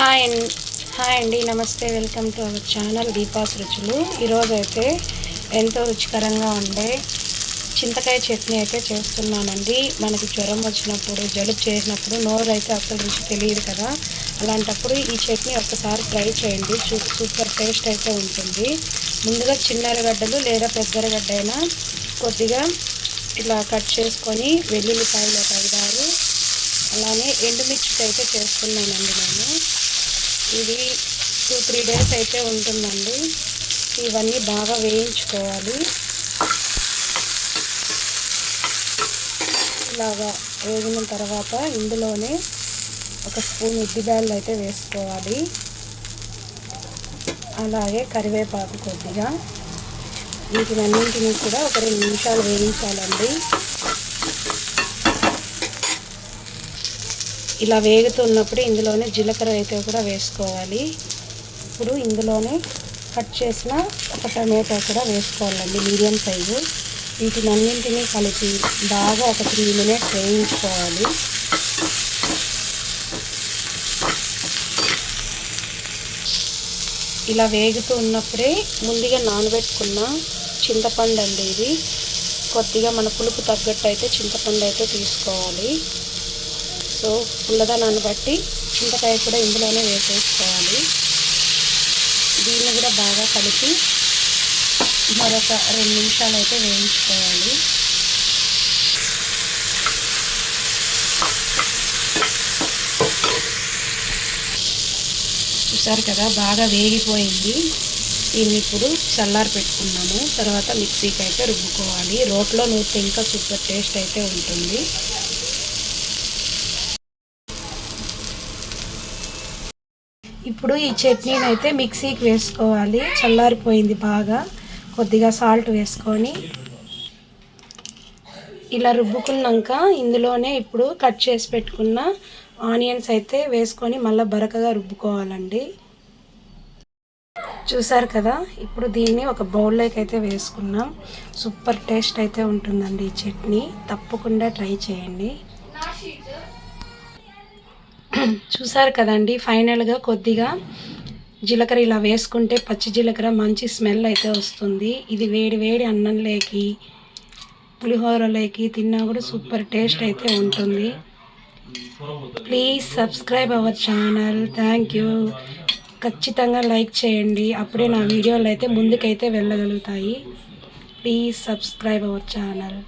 Hi hi అండి నమస్తే welcome to our channel Deepa's రుచులు. ఈరోజు అయితే ఎంతో రుచికరంగా ఉండే చింతకాయ చట్నీ అయితే చేస్తున్నానండి. మనకి జ్వరం వచ్చినప్పుడు జలుబు చేసినప్పుడు నోరు అయితే అసలు రుచి తెలియదు కదా. అలాంటప్పుడు ఈ చట్నీ ఒక్కసారి ట్రై చేయండి. సూపర్ టేస్ట్ అయితే ఉంటుంది. ముందుగా చిన్నరగడ్డలు లేదా పెద్దరగడ్డ అయినా కొద్దిగా ఇలా కట్ చేసుకొని వెల్లుల్లిపాయలు ఒక ఐదారు. అలానే ఎండుమిర్చి అయితే చేస్తున్నానండి నేను. ఇది టూ త్రీ డేస్ అయితే ఉంటుందండి. ఇవన్నీ బాగా వేయించుకోవాలి. ఇలాగా వేగిన తర్వాత ఇందులోనే ఒక స్పూన్ ఉద్దిబ్యాళ్ళు అయితే వేసుకోవాలి. అలాగే కరివేపాకు కొద్దిగా. వీటినన్నింటినీ కూడా ఒక రెండు నిమిషాలు వేయించాలండి. ఇలా వేగుతున్నప్పుడు ఇందులోనే జీలకర్ర అయితే కూడా వేసుకోవాలి. ఇప్పుడు ఇందులోనే కట్ చేసిన ఒక టమాటో కూడా వేసుకోవాలండి మీడియం సైజు. వీటిని అన్నింటినీ కలిపి బాగా ఒక త్రీ మినిట్స్ వేయించుకోవాలి. ఇలా వేగుతూ ఉన్నప్పుడే ముందుగా నానబెట్టుకున్న చింతపండు అండి ఇది. కొద్దిగా మన పులుపు తగ్గట్టు అయితే చింతపండు అయితే తీసుకోవాలి. సో పుల్లదనాన్ని బట్టి చింతకాయ కూడా ఇందులోనే వేసేసుకోవాలి. దీన్ని కూడా బాగా కలిపి మరొక రెండు నిమిషాలు అయితే వేయించుకోవాలి. చూసారు కదా బాగా వేగిపోయింది. దీన్ని ఇప్పుడు చల్లారి పెట్టుకున్నాము. తర్వాత మిక్సీకి అయితే రుబ్బుకోవాలి. రోట్లో నూరితే ఇంకా సూపర్ టేస్ట్ అయితే ఉంటుంది. ఇప్పుడు ఈ చట్నీని అయితే మిక్సీకి వేసుకోవాలి. చల్లారిపోయింది బాగా. కొద్దిగా సాల్ట్ వేసుకొని ఇలా రుబ్బుకున్నాక ఇందులోనే ఇప్పుడు కట్ చేసి పెట్టుకున్న ఆనియన్స్ అయితే వేసుకొని మళ్ళీ బరకగా రుబ్బుకోవాలండి. చూసారు కదా? ఇప్పుడు దీన్ని ఒక బౌల్లోకి అయితే వేసుకున్నాం. సూపర్ టేస్ట్ అయితే ఉంటుందండి ఈ చట్నీ. తప్పకుండా ట్రై చేయండి. చూసారు కదండి ఫైనల్గా కొద్దిగా జీలకర్ర ఇలా వేసుకుంటే పచ్చి జీలకర్ర మంచి స్మెల్ అయితే వస్తుంది. ఇది వేడి వేడి అన్నంలోకి పులిహోరలోకి తిన్నా కూడా సూపర్ టేస్ట్ అయితే ఉంటుంది. Please subscribe our channel. Thank you. ఖచ్చితంగా లైక్ చేయండి. అప్పుడే నా వీడియోలు అయితే ముందుకైతే వెళ్ళగలుగుతాయి. Please subscribe our channel.